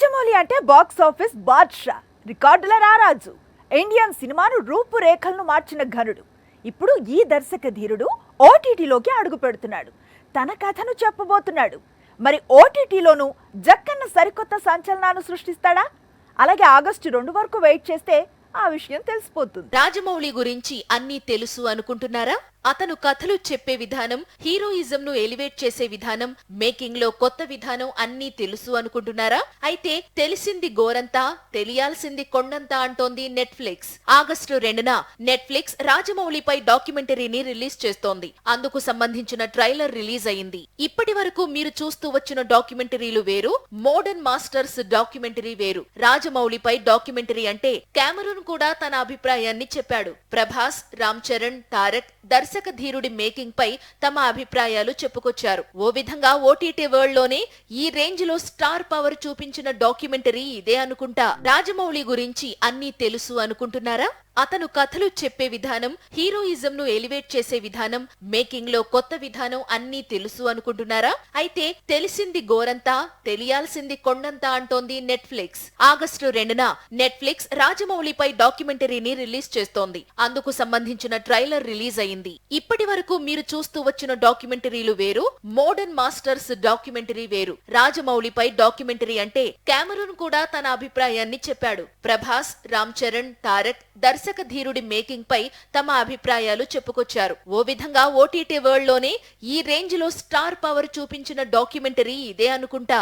రాజమౌళి అంటే box office Badshah. రికార్డుల రారాజు. ఇండియన్ సినిమాను రూపురేఖలను మార్చిన ఘనుడు. ఇప్పుడు ఈ దర్శక ధీరుడు ఓటీటీలోకి అడుగు పెడుతున్నాడు. తన కథను చెప్పబోతున్నాడు. మరి ఓటీటీలోనూ జక్కన్న సరికొత్త సంచలనాలు సృష్టిస్తాడా? అలాగే ఆగస్టు రెండు వరకు వెయిట్ చేస్తే ఆ విషయం తెలిసిపోతుంది. రాజమౌళి గురించి అన్నీ తెలుసు అనుకుంటున్నారా? అతను కథలు చెప్పే విధానం హీరోయిజం ను ఎలివేట్ చేసే విధానం మేకింగ్లో కొత్త విధానం అన్నీ తెలుసు అనుకుంటున్నారా? అయితే తెలిసింది గోరంతా తెలియాల్సింది కొండంతా అంటోంది నెట్ఫ్లిక్స్ ఆగస్టు రెండున నెట్ఫ్లిక్స్ రాజమౌళిపై డాక్యుమెంటరీని రిలీజ్ చేస్తోంది. అందుకు సంబంధించిన ట్రైలర్ రిలీజ్ అయింది. ఇప్పటి వరకు మీరు చూస్తూ వచ్చిన డాక్యుమెంటరీలు వేరు మోడర్న్ మాస్టర్స్ డాక్యుమెంటరీ వేరు. రాజమౌళిపై డాక్యుమెంటరీ అంటే కెమెరూన్ కూడా తన అభిప్రాయాన్ని చెప్పాడు. ప్రభాస్ రామ్ చరణ్ తారక్ దర్శక ధీరుడి మేకింగ్ పై తమ అభిప్రాయాలు చెప్పుకొచ్చారు. ఓ విధంగా ఓటీటీ వరల్డ్లోనే ఈ రేంజ్లో స్టార్ పవర్ చూపించిన డాక్యుమెంటరీ ఇదే అనుకుంటా. రాజమౌళి గురించి అన్నీ తెలుసు అనుకుంటున్నారా? అతను కథలు చెప్పే విధానం హీరోయిజం ను ఎలివేట్ చేసే విధానం మేకింగ్లో కొత్త విధానం అన్నీ తెలుసు అనుకుంటున్నారా? అయితే తెలిసింది గోరంతా తెలియాల్సింది కొండంతా అంటోంది నెట్ఫ్లిక్స్ ఆగస్టు రెండున నెట్ఫ్లిక్స్ రాజమౌళిపై డాక్యుమెంటరీని రిలీజ్ చేస్తోంది. అందుకు సంబంధించిన ట్రైలర్ రిలీజ్ అయింది. ఇప్పటి వరకు మీరు చూస్తూ వచ్చిన డాక్యుమెంటరీలు వేరు మోడర్న్ మాస్టర్స్ డాక్యుమెంటరీ వేరు. రాజమౌళిపై డాక్యుమెంటరీ అంటే కెమెరూన్ కూడా తన అభిప్రాయాన్ని చెప్పాడు. ప్రభాస్ రామ్ చరణ్ తారక్ దర్శక ధీరుడి మేకింగ్ పై తమ అభిప్రాయాలు చెప్పుకొచ్చారు. ఓ విధంగా ఓటీటీ వరల్డ్లోనే ఈ రేంజ్లో స్టార్ పవర్ చూపించిన డాక్యుమెంటరీ ఇదే అనుకుంటా.